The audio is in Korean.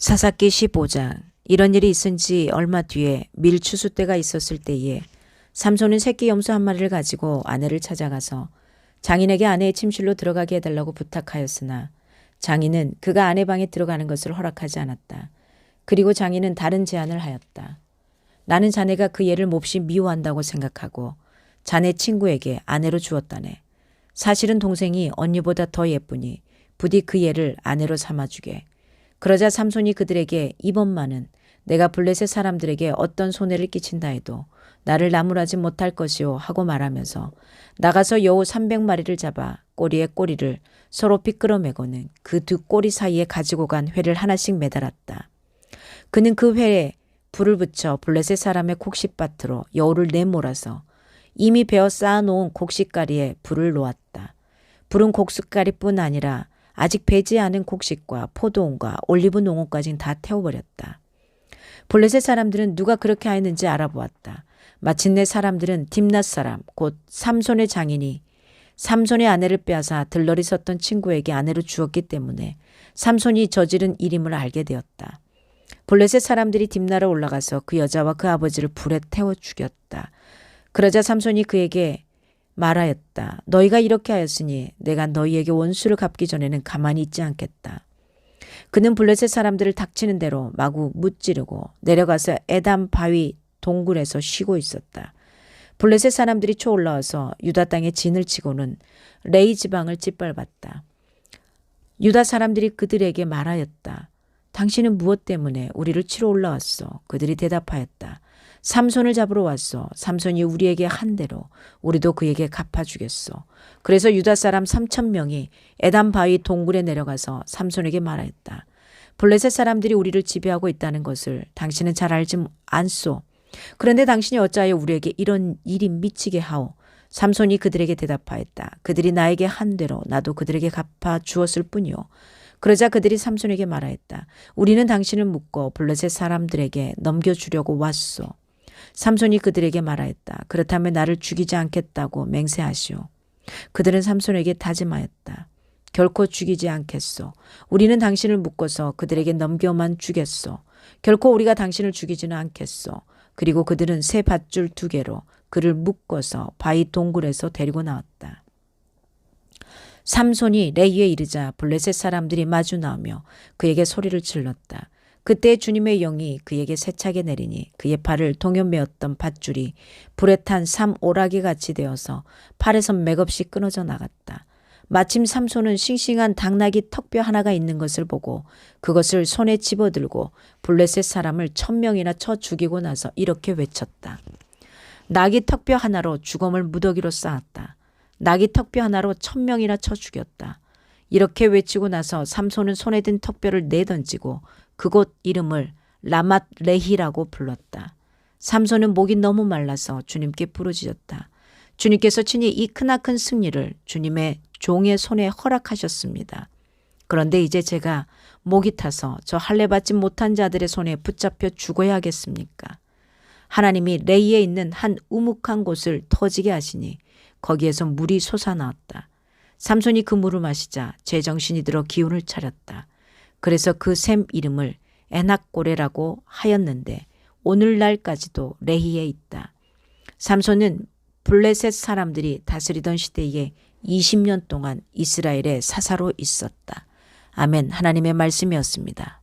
사사기 15장 이런 일이 있은 지 얼마 뒤에 밀추수 때가 있었을 때에 삼손은 새끼 염소 한 마리를 가지고 아내를 찾아가서 장인에게 아내의 침실로 들어가게 해달라고 부탁하였으나 장인은 그가 아내 방에 들어가는 것을 허락하지 않았다. 그리고 장인은 다른 제안을 하였다. 나는 자네가 그 애를 몹시 미워한다고 생각하고 자네 친구에게 아내로 주었다네. 사실은 동생이 언니보다 더 예쁘니 부디 그 애를 아내로 삼아주게. 그러자 삼손이 그들에게 이번만은 내가 블레셋 사람들에게 어떤 손해를 끼친다 해도 나를 나무라지 못할 것이오 하고 말하면서 나가서 여우 300마리를 잡아 꼬리에 꼬리를 서로 삐끌어 매고는 그 두 꼬리 사이에 가지고 간 회를 하나씩 매달았다. 그는 그 회에 불을 붙여 블레셋 사람의 곡식밭으로 여우를 내몰아서 이미 베어 쌓아놓은 곡식가리에 불을 놓았다. 불은 곡식가리뿐 아니라 아직 배지 않은 곡식과 포도원과 올리브 농원까지 다 태워버렸다. 블레셋 사람들은 누가 그렇게 하였는지 알아보았다. 마침내 사람들은 딥낫 사람 곧 삼손의 장인이 삼손의 아내를 빼앗아 들러리 섰던 친구에게 아내로 주었기 때문에 삼손이 저지른 일임을 알게 되었다. 블레셋 사람들이 딥나로 올라가서 그 여자와 그 아버지를 불에 태워 죽였다. 그러자 삼손이 그에게 말하였다. 너희가 이렇게 하였으니 내가 너희에게 원수를 갚기 전에는 가만히 있지 않겠다. 그는 블레셋 사람들을 닥치는 대로 마구 무찌르고 내려가서 에담 바위 동굴에서 쉬고 있었다. 블레셋 사람들이 초올라와서 유다 땅에 진을 치고는 레이 지방을 짓밟았다. 유다 사람들이 그들에게 말하였다. 당신은 무엇 때문에 우리를 치러 올라왔어? 그들이 대답하였다. 삼손을 잡으러 왔어. 삼손이 우리에게 한 대로 우리도 그에게 갚아주겠어. 그래서 유다 사람 3천 명이 에담 바위 동굴에 내려가서 삼손에게 말하였다. 블레셋 사람들이 우리를 지배하고 있다는 것을 당신은 잘 알지 않소. 그런데 당신이 어찌하여 우리에게 이런 일이 미치게 하오. 삼손이 그들에게 대답하였다. 그들이 나에게 한 대로 나도 그들에게 갚아 주었을 뿐이요. 그러자 그들이 삼손에게 말하였다. 우리는 당신을 묶어 블레셋 사람들에게 넘겨주려고 왔소. 삼손이 그들에게 말하였다. 그렇다면 나를 죽이지 않겠다고 맹세하시오. 그들은 삼손에게 다짐하였다. 결코 죽이지 않겠소. 우리는 당신을 묶어서 그들에게 넘겨만 주겠소. 결코 우리가 당신을 죽이지는 않겠소. 그리고 그들은 새 밧줄 두 개로 그를 묶어서 바위 동굴에서 데리고 나왔다. 삼손이 레이에 이르자 블레셋 사람들이 마주 나오며 그에게 소리를 질렀다. 그때 주님의 영이 그에게 세차게 내리니 그의 팔을 동여매었던 밧줄이 불에 탄 삼 오라기 같이 되어서 팔에서 맥없이 끊어져 나갔다. 마침 삼손은 싱싱한 당나귀 턱뼈 하나가 있는 것을 보고 그것을 손에 집어들고 블레셋 사람을 천 명이나 쳐 죽이고 나서 이렇게 외쳤다. 나귀 턱뼈 하나로 죽음을 무더기로 쌓았다. 나귀 턱뼈 하나로 천 명이나 쳐 죽였다. 이렇게 외치고 나서 삼손은 손에 든 턱뼈를 내던지고 그곳 이름을 라맛 레히라고 불렀다. 삼손은 목이 너무 말라서 주님께 부르짖었다. 주님께서 친히 이 크나큰 승리를 주님의 종의 손에 허락하셨습니다. 그런데 이제 제가 목이 타서 저 할례 받지 못한 자들의 손에 붙잡혀 죽어야 하겠습니까? 하나님이 레이에 있는 한 우묵한 곳을 터지게 하시니 거기에서 물이 솟아나왔다. 삼손이 그 물을 마시자 제정신이 들어 기운을 차렸다. 그래서 그 샘 이름을 에낙고레라고 하였는데 오늘날까지도 레히에 있다. 삼손은 블레셋 사람들이 다스리던 시대에 20년 동안 이스라엘의 사사로 있었다. 아멘. 하나님의 말씀이었습니다.